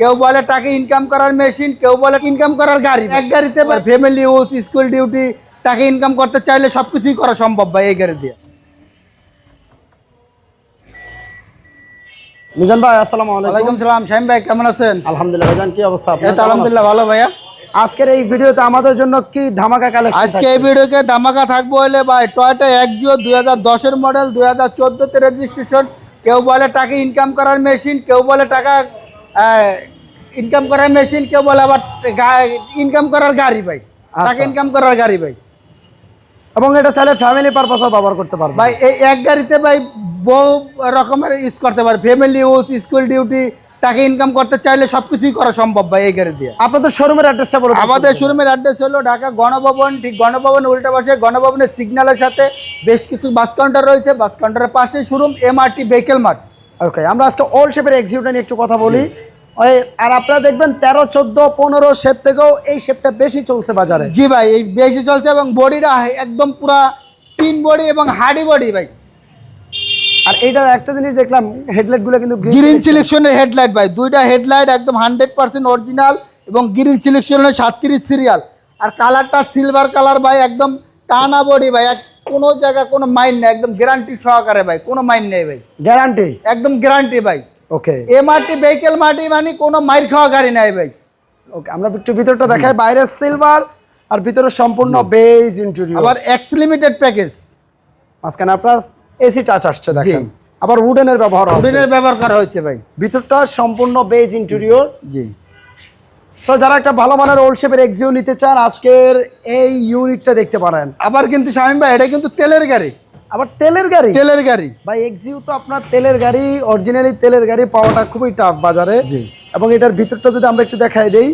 কেউ বলে টাকা ইনকাম করার মেশিন কেউ বলে ইনকাম করার গাড়ি। এক গাড়িতে ফ্যামিলি ইউজ স্কুল ডিউটি টাকা ইনকাম করতে চাইলে সবকিছুই করা সম্ভব ভাই এই গাড়ি দিয়ে। মিজান ভাই আসসালামু আলাইকুম। সালাম। শাহিম ভাই কেমন আছেন? আলহামদুলিল্লাহ ভাইজান কি অবস্থা আপনার? আলহামদুলিল্লাহ ভালো ভাইয়া। আজকের এই ভিডিওতে আমাদের জন্য কি ধামাকা কালেকশন আজকে এই ভিডিওকে ধামাকা থাকব হলে ভাই টয়টা একজিও দুই হাজার দশের মডেল দুই হাজার চোদ্দোতে রেজিস্ট্রেশন কেউ বলে টাকা ইনকাম করার মেশিন কেউ বলে টাকা ইনকাম করার মেশিন কেউ বলে আবার ইনকাম করার গাড়ি ভাই। টাকা আচ্ছা। ইনকাম করার গাড়ি ভাই। এবং এটা চাইলে ফ্যামিলি পারপাসও ব্যবহার করতে পারবে। ভাই এই এক গাড়িতে ভাই বহু রকমের ইউজ করতে পারে। ফ্যামিলি ইউজ স্কুল ডিউটি টাকা ইনকাম করতে চাইলে সবকিছুই করা সম্ভব ভাই এই গাড়ি দিয়ে। আপনাদের শোরুমের অ্যাড্রেসটা বলুন আমাদের শোরুমের অ্যাড্রেস হলো ঢাকা গণভবন। ঠিক গণভবন উল্টা পাশে গণভবনের সিগন্যালের সাথে। বেশ কিছু বাস কাউন্টার রয়েছে। বাস কাউন্টারের পাশে showroom MRT vehicle mart okay আমরা আজকে অল শেপের এক্সিকিউটা নিয়ে একটু কথা বলি। ওই আর আপনারা দেখবেন তেরো চোদ্দ পনেরো শেপ থেকেও এই শেপটা বেশি চলছে বাজারে। জি ভাই এই বেশি চলছে এবং বডিটা একদম পুরা তিন বডি এবং হার্ডি বডি ভাই। আর এইটা একটা জিনিস দেখলাম হেডলাইটগুলো কিন্তু গ্রিন সিলেকশনের হেডলাইট ভাই দুইটা হেডলাইট একদম হান্ড্রেড পার্সেন্ট অরিজিনাল এবং গ্রিন সিলেকশনের সাতত্রিশ সিরিয়াল আর কালারটা সিলভার কালার ভাই একদম টানা বডি ভাই এক কোনো জায়গা কোনো মাইন্ড নেই। একদম গ্যারান্টি সহকারে ভাই কোনো মাইন নেই ভাই। গ্যারান্টি একদম গ্যারান্টি ভাই। ওকে এমআরটি ভেহিকেল মাটি মানে কোনো মাইর খাওয়া গাড়ি নাই ভাই। ওকে আমরা একটু ভিতরটা দেখাই। বাইরে সিলভার আর ভিতরে সম্পূর্ণ বেজ ইন্টেরিয়র আবার এক্স লিমিটেড প্যাকেজ মাঝখানে আপনার এসি টাচ আসছে দেখেন। আবার উডেনের ব্যবহার আছে উডেনের ব্যবহার করা হয়েছে ভাই। ভিতরটা সম্পূর্ণ বেজ ইন্টেরিয়র জি। সো যারা একটা ভালো মানের ওল্ড শেপের এক্সিও নিতে চান আজকের এই ইউনিটটা দেখতে পারেন। আবার কিন্তু শামিম ভাই এটা কিন্তু তেলের গাড়ি। আবার তেলের গাড়ি? তেলের গাড়ি। ভাই এক্সিউ তো আপনার তেলের গাড়ি অরিজিনালি তেলের গাড়ি পাওয়াটা খুবই টাফ বাজারে। এবং এটার ভিতরটা যদি আমরা একটু দেখাই দেই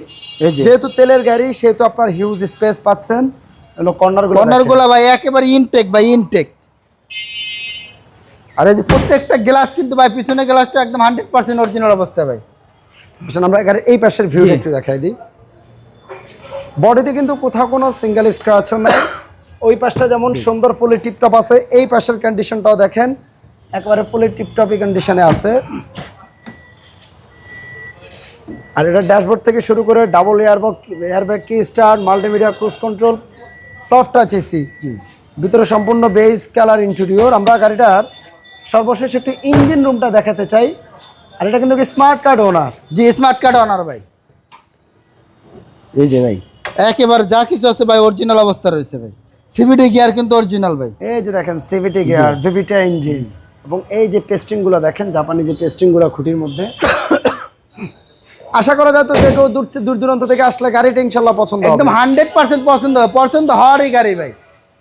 যেহেতু তেলের গাড়ি সেহেতু আপনার হিউজ স্পেস পাচ্ছেন। কর্নারগুলো কর্নার ভাই একেবারে ইনটেক ভাই ইনটেক আর এই যে প্রত্যেকটা গ্লাস কিন্তু ভাই পিছনে গ্লাসটা একদম হান্ড্রেড পার্সেন্ট অরিজিনাল অবস্থায় ভাই। আসেন আমরা এখানে এই পাশের ভিউ। একটু দেখাই দিই। বডিতে কিন্তু কোথাও কোনো সিঙ্গেল স্ক্র্যাচও নেই। ওই পাশটা যেমন সুন্দর ফুলি টিপটপ আছে এই পাশের কন্ডিশনটাও দেখেন। একেবারে ফুলি টিপটপই কন্ডিশনে আছে। আর এটা ড্যাশবোর্ড থেকে শুরু করে ডাবল এয়ারবক এয়ারব্যাগ কি star multimedia cruise control soft touch AC ভিতরে সম্পূর্ণ বেস কালার ইন্টেরিয়র আমরা গাড়িটার সর্বশেষ একটু ইঞ্জিন রুমটা দেখাতে চাই। আর এটা কিন্তু স্মার্ট কার্ড ওনার জি স্মার্ট কার্ড অনার ভাই। এই যে ভাই একেবারে যা কিছু আছে ভাই অরিজিনাল অবস্থা রয়েছে ভাই। সিভিটি গিয়ার কিন্তু অরিজিনাল ভাই। এই যে দেখেন সিভিটি গিয়ার ভিভিটা ইঞ্জিন এবং এই যে পেস্টিংগুলো দেখেন জাপানি যে পেস্টিংগুলো খুঁটির মধ্যে। আশা করা যায় তো যে কেউ দূর দূর দূরান্ত থেকে আসলে গাড়িটা ইনশাল্লাহ পছন্দ একদম একদম হান্ড্রেড পার্সেন্ট পছন্দ হবে। পছন্দ হওয়ারই গাড়ি ভাই।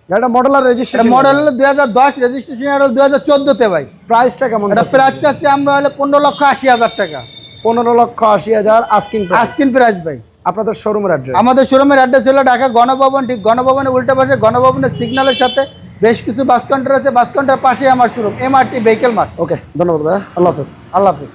এটা রেজিস্ট্রেশন মডেল হলো দুই হাজার দশ রেজিস্ট্রেশন হলো দুই হাজার চোদ্দোতে ভাই। প্রাইসটা কেমন এটা প্রাইস চাচ্ছি আমরা হলে পনেরো লক্ষ আশি হাজার টাকা। পনেরো লক্ষ আশি হাজার আস্কিং প্রাইস আজকিন প্রাইস ভাই। আপনাদের শোরুমের অ্যাড্রেস আমাদের শোরুমের অ্যাড্রেস হলো ঢাকা গণভবন ঠিক গণভবনের উল্টা পাশে গণভবনের সিগন্যালের সাথে। বেশ কিছু বাস কাউন্টার আছে বাস কাউন্টার পাশে আমার showroom MRT vehicle mart okay ধন্যবাদ ভাই আল্লাহ হাফেজ। আল্লাহ হাফিজ।